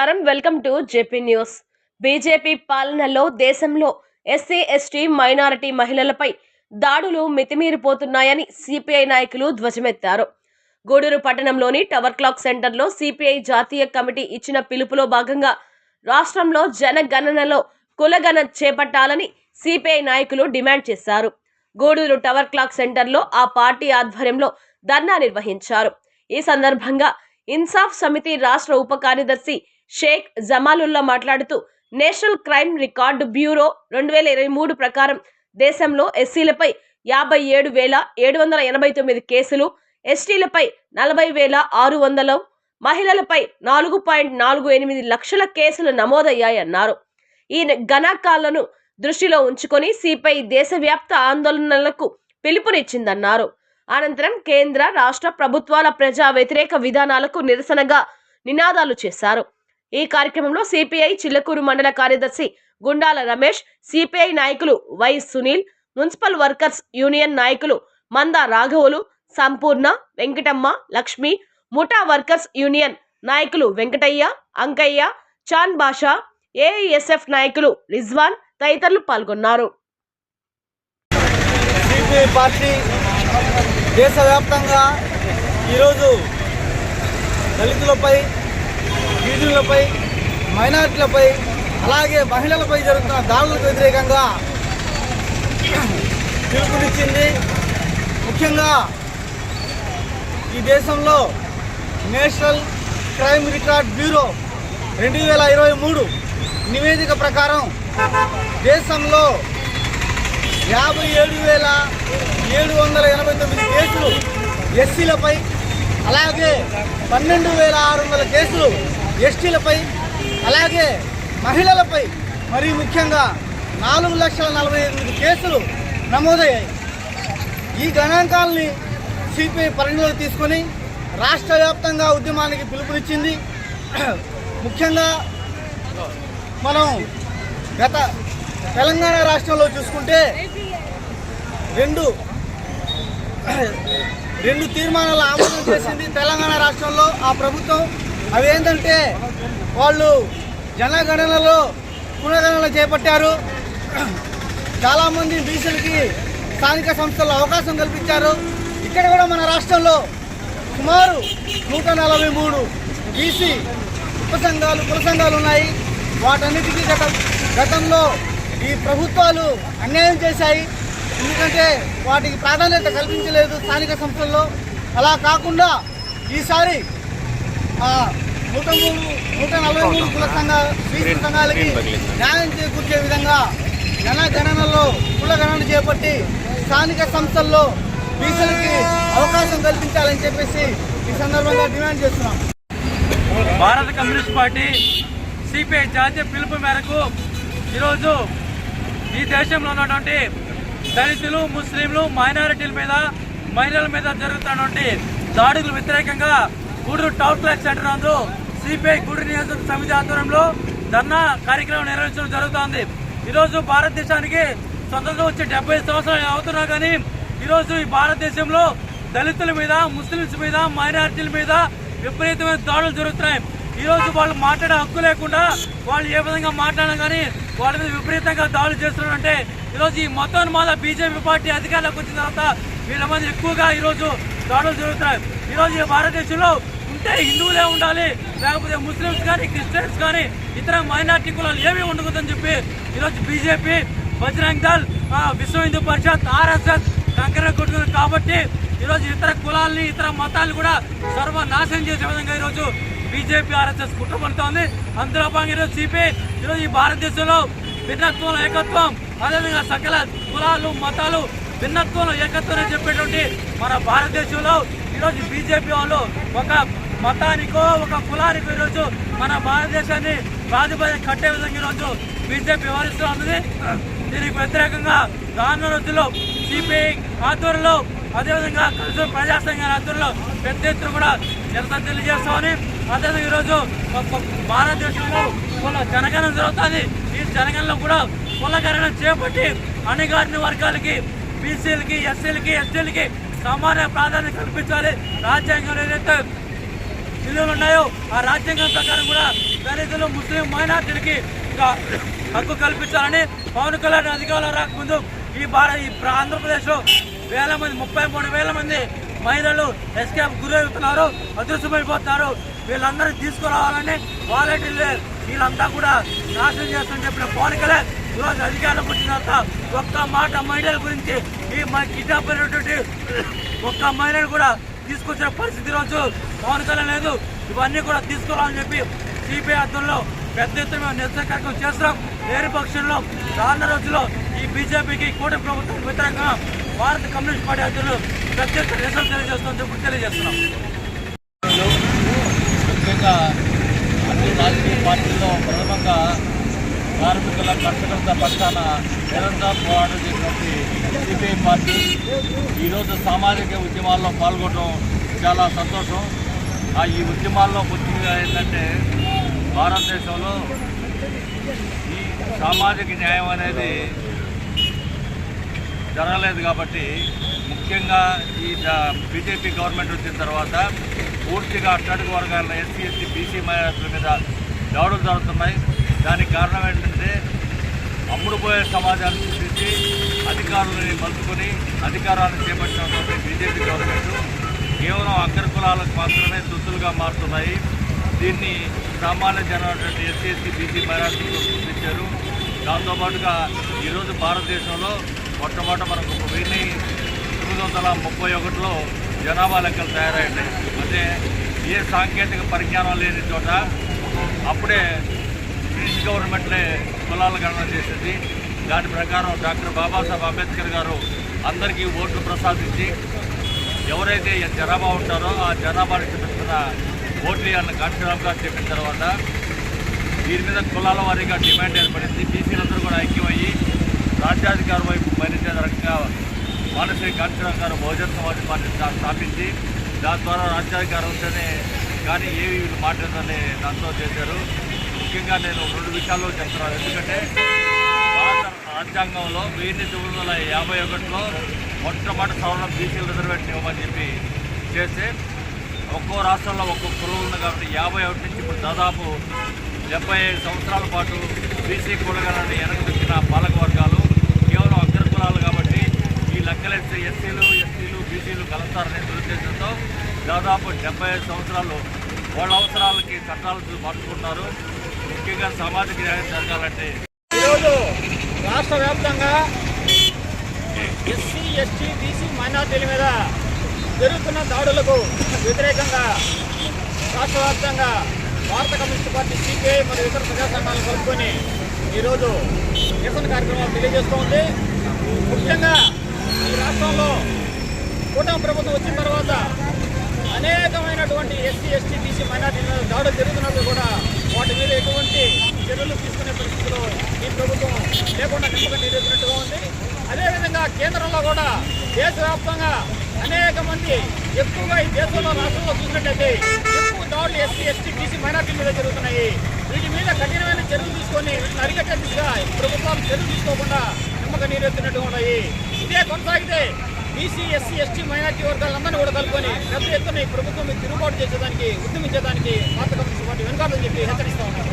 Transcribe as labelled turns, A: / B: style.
A: నమస్కారం. Welcome to JP news. BJP పాలనలో దేశంలో ఎస్సీ ఎస్టీ మైనారిటీ మహిళలపై దాడులు మితిమీరిపోతున్నాయని సిపిఐ నాయకులు ధ్వజమెత్తారు. గూడూరు పట్టణంలోని టవర్ క్లాక్ సెంటర్లో సిపిఐ జాతీయ కమిటీ ఇచ్చిన పిలుపులో భాగంగా రాష్ట్రంలో జనగణనలో కులగణ చేపట్టాలని సిపిఐ నాయకులు డిమాండ్ చేశారు. గూడూరు టవర్ క్లాక్ సెంటర్లో ఆ పార్టీ ఆధ్వర్యంలో ధర్నా నిర్వహించారు. ఈ సందర్భంగా ఇన్సాఫ్ సమితి రాష్ట్ర ఉప కార్యదర్శి షేక్ జమాలుల్లా మాట్లాడుతూ నేషనల్ క్రైమ్ రికార్డు బ్యూరో రెండు వేల ఇరవై మూడు ప్రకారం దేశంలో ఎస్సీలపై యాభై ఏడు వేల ఏడు వందల ఎనభై తొమ్మిది కేసులు ఎస్టీలపై నలభై వేల ఆరు వందలు మహిళలపై నాలుగు పాయింట్ నాలుగు ఎనిమిది లక్షల కేసులు నమోదయ్యాయన్నారు. ఈ గణాంకాలను దృష్టిలో ఉంచుకొని సిపై దేశవ్యాప్త ఆందోళనలకు పిలుపునిచ్చిందన్నారు. అనంతరం కేంద్ర రాష్ట్ర ప్రభుత్వాల ప్రజా వ్యతిరేక విధానాలకు నిరసనగా నినాదాలు చేశారు. ఈ కార్యక్రమంలో సిపిఐ చిల్లకూరు మండల కార్యదర్శి గుండాల రమేష్ సిపిఐ నాయకులు Y Sunil municipal workers union నాయకులు మంద రాఘవులు సంపూర్ణ వెంకటమ్మ లక్ష్మి ముఠా వర్కర్స్ యూనియన్ నాయకులు వెంకటయ్య అంకయ్య చాన్ బాషా ఏఐఎస్ఎఫ్ నాయకులు రిజ్వాన్ తదితరులు పాల్గొన్నారు.
B: సిపిఐ పార్టీ దేశవ్యాప్తంగా ఈరోజు దళితులపై గిరిజనులపై మైనారిటీలపై అలాగే మహిళలపై జరుగుతున్న దాడులకు వ్యతిరేకంగా పిలుపునిచ్చింది. ముఖ్యంగా ఈ దేశంలో నేషనల్ క్రైమ్ రికార్డ్ బ్యూరో రెండు వేల ఇరవై మూడు నివేదిక ప్రకారం దేశంలో యాభై ఏడు వేల ఏడు వందల ఎనభై తొమ్మిది కేసులు ఎస్సీలపై అలాగే పన్నెండు వేల ఆరు వందల కేసులు ఎస్టీలపై అలాగే మహిళలపై మరీ ముఖ్యంగా నాలుగు లక్షల నలభై ఎనిమిది కేసులు నమోదయ్యాయి. ఈ గణాంకాలని సిపిఐ పరిగణలోకి తీసుకొని రాష్ట్ర వ్యాప్తంగా ఉద్యమానికి పిలుపునిచ్చింది. ముఖ్యంగా మనం గత తెలంగాణ రాష్ట్రంలో చూసుకుంటే రెండు రెండు తీర్మానాలు ఆమోదం చేసింది తెలంగాణ రాష్ట్రంలో ఆ ప్రభుత్వం. అవి ఏంటంటే వాళ్ళు జనగణనలో పునర్గణన చేపట్టారు. చాలామంది బీసీలకి స్థానిక సంస్థల్లో అవకాశం కల్పించారు. ఇక్కడ కూడా మన రాష్ట్రంలో సుమారు నూట నలభై మూడు బీసీ ఉప సంఘాలు కుల సంఘాలు ఉన్నాయి. వాటన్నిటికీ గత గతంలో ఈ ప్రభుత్వాలు అన్యాయం చేశాయి. ఎందుకంటే వాటికి ప్రాధాన్యత కల్పించలేదు స్థానిక సంస్థల్లో. అలా కాకుండా ఈసారి నూట మూడు నూట నలభై మూడు కుల సంఘ బీసీ సంఘాలకి న్యాయం చేకూర్చే విధంగా జనగణనలో కుల గణన చేపట్టి స్థానిక సంస్థల్లో బీసీలకి అవకాశం కల్పించాలని చెప్పేసి ఈ సందర్భంగా డిమాండ్ చేస్తున్నాం.
C: భారత కమ్యూనిస్ట్ పార్టీ సిపిఐ జాతీయ పిలుపు మేరకు ఈరోజు ఈ దేశంలో ఉన్నటువంటి దళితులు ముస్లింలు మైనారిటీల మీద మహిళల మీద జరుగుతున్నటువంటి దాడులకు వ్యతిరేకంగా గూడూరు టౌన్ క్లాక్ సెంటర్ నందు సిపిఐ గూడూరు నియోజకవర్గ సమితి ఆధ్వర్యంలో ధర్నా కార్యక్రమం నిర్వహించడం జరుగుతోంది. ఈరోజు భారతదేశానికి స్వతంత్రం వచ్చి డెబ్బై సంవత్సరాలు అవుతున్నా కానీ ఈరోజు ఈ భారతదేశంలో దళితుల మీద ముస్లింస్ మీద మైనారిటీల మీద విపరీతమైన దాడులు జరుగుతున్నాయి. ఈరోజు వాళ్ళు మాట్లాడే హక్కు లేకుండా వాళ్ళు ఏ విధంగా మాట్లాడినా కానీ వాళ్ళ మీద విపరీతంగా దాడులు చేస్తున్నారంటే ఈరోజు ఈ మొత్తం మాల బీజేపీ పార్టీ అధికారంలోకి వచ్చిన తర్వాత వీళ్ళ మంది ఎక్కువగా ఈరోజు దాడులు జరుగుతున్నాయి. ఈరోజు ఈ భారతదేశంలో ఉంటే హిందువులే ఉండాలి. లేకపోతే ముస్లిమ్స్ కానీ క్రిస్టియన్స్ కానీ ఇతర మైనార్టీ కులాలు ఏమీ ఉండకూడదని చెప్పి ఈరోజు బీజేపీ బజరంగ్ దళ్ విశ్వ హిందూ పరిషత్ ఆర్ఎస్ఎస్ కంకర కొట్టుకుంది కాబట్టి ఈరోజు ఇతర కులాల్ని ఇతర మతాలు కూడా సర్వనాశనం చేసే విధంగా ఈరోజు బీజేపీ ఆర్ఎస్ఎస్ కుట్రపడుతోంది అందులో భాగంగా ఈరోజు సిపిఐ ఈరోజు ఈ భారతదేశంలో భిన్నత్వంలో ఏకత్వం అదేవిధంగా సకల కులాలు మతాలు భిన్నత్వంలో ఏకత్వం అని చెప్పేటువంటి మన భారతదేశంలో ఈరోజు బీజేపీ వాళ్ళు ఒక మతానికో ఒక కులానికో ఈరోజు మన భారతదేశాన్ని ప్రాతిపదిక కట్టే విధంగా ఈరోజు బీజేపీ వ్యవహరిస్తూ ఉంది దీనికి వ్యతిరేకంగా రానున్న రోజుల్లో సిపిఐ ఆధ్వర్యంలో అదేవిధంగా కలిసి ప్రజా సంఘాల ఆధ్వర్యంలో పెద్ద ఎత్తున కూడా నిరసన తెలియజేస్తామని అదేవిధంగా ఈరోజు భారతదేశంలో కుల జనగణన జరుగుతుంది. ఈ జనగణనలో కూడా కులగణన చేపట్టి అణగారిన వర్గాలకి బీసీలకి ఎస్సీలకి ఎస్టీలకి సమాన ప్రాధాన్యత కల్పించాలి. రాజ్యాంగంలో ఏదైతే విలువలు ఉన్నాయో ఆ రాజ్యాంగం ప్రకారం కూడా దళితులు ముస్లిం మైనార్టీలకి హక్కు కల్పించాలని పవన్ కళ్యాణ్ అధికారంలో రాకముందు ఈ భారత ఈ ఆంధ్రప్రదేశ్లో వేల మంది ముప్పై మూడు వేల మంది మహిళలు ఎస్కేప్ గురవుతున్నారు అదృశ్యమైపోతున్నారు. వీళ్ళందరూ తీసుకురావాలని వాలంటీర్లు వీళ్ళంతా కూడా నాశనం చేస్తామని చెప్పిన పవన్ కళ్యాణ్ ఈరోజు అధికారం వచ్చిన ఒక్క మాట మహిళల గురించి ఈ కిడ్నాప్ అయినటువంటి ఒక్క మహిళను కూడా తీసుకొచ్చిన పరిస్థితి రోజు పవన్ కళ్యాణ్ లేదు. ఇవన్నీ కూడా తీసుకురావాలని చెప్పి సిపిఐ ఆధ్వర్యంలో పెద్ద ఎత్తున మేము నిరసన కార్యక్రమం చేస్తున్నాం. లేని పక్షంలో రానున్న రోజుల్లో ఈ బీజేపీకి కూటమి ప్రభుత్వం వ్యతిరేకంగా భారత కమ్యూనిస్ట్ పార్టీ అధ్యక్షులు పెద్ద ఎత్తున నిరసన తెలియజేస్తామని చెప్పి తెలియజేస్తున్నాం.
D: ముఖ్యంగా అన్ని రాజకీయ పార్టీల్లో ప్రథమంగా కార్మికుల కర్షకుల పక్షాన నిరంతరం పోరాటం చేసినటువంటి సిపిఐ పార్టీ ఈరోజు సామాజిక ఉద్యమాల్లో పాల్గొనడం చాలా సంతోషం. ఆ ఈ ఉద్యమాల్లో ముఖ్యంగా ఏంటంటే భారతదేశంలో ఈ సామాజిక న్యాయం అనేది జరగలేదు కాబట్టి ముఖ్యంగా ఈ బీజేపీ గవర్నమెంట్ వచ్చిన తర్వాత పూర్తిగా అట్టడుగు వర్గాల ఎస్సీ ఎస్టీ బీసీ మైనార్టీల మీద దాడులు జరుగుతున్నాయి. దానికి కారణం ఏంటంటే అమ్ముడుపోయే సమాజాన్ని సృష్టించి అధికారులని మలుచుకొని అధికారాన్ని చేపట్టినటువంటి బీజేపీ గవర్నమెంట్ కేవలం అగ్ర కులాలకు మాత్రమే దుస్తులుగా మారుతున్నాయి. దీన్ని సామాన్య జనమైనటువంటి ఎస్సీ ఎస్టీ బీసీ మైనార్టీలు సృష్టించారు. దాంతోపాటుగా ఈరోజు భారతదేశంలో మొట్టమొదట మనకు వెయ్యి తొమ్మిది వందల ముప్పై ఒకటిలో జనాభా లెక్కలు తయారయ్యాయి అంటే ఏ సాంకేతిక పరిజ్ఞానం లేని చోట అప్పుడే బ్రిటిష్ గవర్నమెంట్లే కులాల గణన చేసింది. దాని ప్రకారం డాక్టర్ బాబాసాహెబ్ అంబేద్కర్ గారు అందరికీ ఓట్లు ప్రసాదించి ఎవరైతే జనాభా ఉంటారో ఆ జనాభాని చూపించిన ఓట్లు అన్న కాన్ఫిడెంట్గా చెప్పిన తర్వాత దీని మీద కులాల వారీగా డిమాండ్ ఏర్పడింది. బీసీలందరూ కూడా ఐక్యమయ్యి రాజ్యాధికారం వైపు పయనించే రకంగా మానసిక కాంతిరావు గారు బహుజన సమాజ్ పార్టీ స్థాపించి దాని ద్వారా రాజ్యాధికారం ఉంటేనే కానీ ఏవి వీళ్ళు మాట్లాడాలని దాంతో చేశారు. ముఖ్యంగా నేను రెండు విషయాల్లో చెప్తున్నాను. ఎందుకంటే భారత రాజ్యాంగంలో వెయ్యి తొమ్మిది వందల యాభై ఒకటిలో మొట్టమొదటి సవరణ బీసీల రిజర్వేషన్ ఇవ్వమని చెప్పి చేస్తే ఒక్కో రాష్ట్రంలో ఒక్కో కులం ఉంది కాబట్టి యాభై ఒకటి నుంచి ఇప్పుడు దాదాపు డెబ్బై ఐదు సంవత్సరాల పాటు బీసీ కులగలని వెనకబెట్టిన పాలక వర్గాలు కేవలం అగ్ర కులాలు కాబట్టి ఈ లెక్కలేస్తే ఎస్సీలు ఎస్టీలు బీసీలు కలుస్తారనే దురుద్దేశంతో దాదాపు డెబ్బై ఐదు సంవత్సరాలు వాళ్ళ అవసరాలకి చట్టాలు మార్చుకుంటున్నారు. ముఖ్యంగా సామాజిక న్యాయం జరగాలంటే
E: ఈరోజు రాష్ట్ర వ్యాప్తంగా ఎస్సీ ఎస్టీ బీసీ మైనార్టీల మీద జరుగుతున్న దాడులకు వ్యతిరేకంగా రాష్ట్ర వ్యాప్తంగా భారత కమ్యూనిస్ట్ పార్టీ సిపిఐ మరియు ఇతర ప్రజా సంఘాలను కలుపుకొని ఈరోజు నిరసన కార్యక్రమాలు తెలియజేస్తోంది ముఖ్యంగా ఈ రాష్ట్రంలో కూటమి ప్రభుత్వం వచ్చిన తర్వాత అనేకమైనటువంటి ఎస్సీ ఎస్టీ బీసీ మైనార్టీ మీద దాడులు జరుగుతున్నప్పుడు కూడా ఎటువంటి చర్యలు తీసుకునే పరిస్థితిలో ఈ ప్రభుత్వం లేకుండా నిమ్మకం నీరెత్తినట్టుగా ఉంది. అదేవిధంగా కేంద్రంలో కూడా దేశవ్యాప్తంగా అనేక మంది ఎక్కువగా ఈ దేశంలో రాష్ట్రంలో చూసినట్టయితే ఎక్కువ దాడులు ఎస్సీ ఎస్టీ బీసీ మైనార్టీ మీద జరుగుతున్నాయి. వీటి మీద కఠినమైన చర్యలు తీసుకొని వీటిని అరికట్టే దిశగా ప్రభుత్వాలు చర్యలు తీసుకోకుండా నిమ్మక నీరెత్తినట్టు ఉన్నాయి. ఇదే కొనసాగితే బీసీ ఎస్సీ ఎస్టీ మైనార్టీ వర్గాలందరినీ కూడా కలుపుకొని పెద్ద ఎత్తున ఈ ప్రభుత్వం తిరుగుబాటు చేసేదానికి ఉద్యమించేదానికి భారత కమ్యూనిస్ట్ పార్టీ వెనుకాలని చెప్పి హెచ్చరిస్తా ఉన్నారు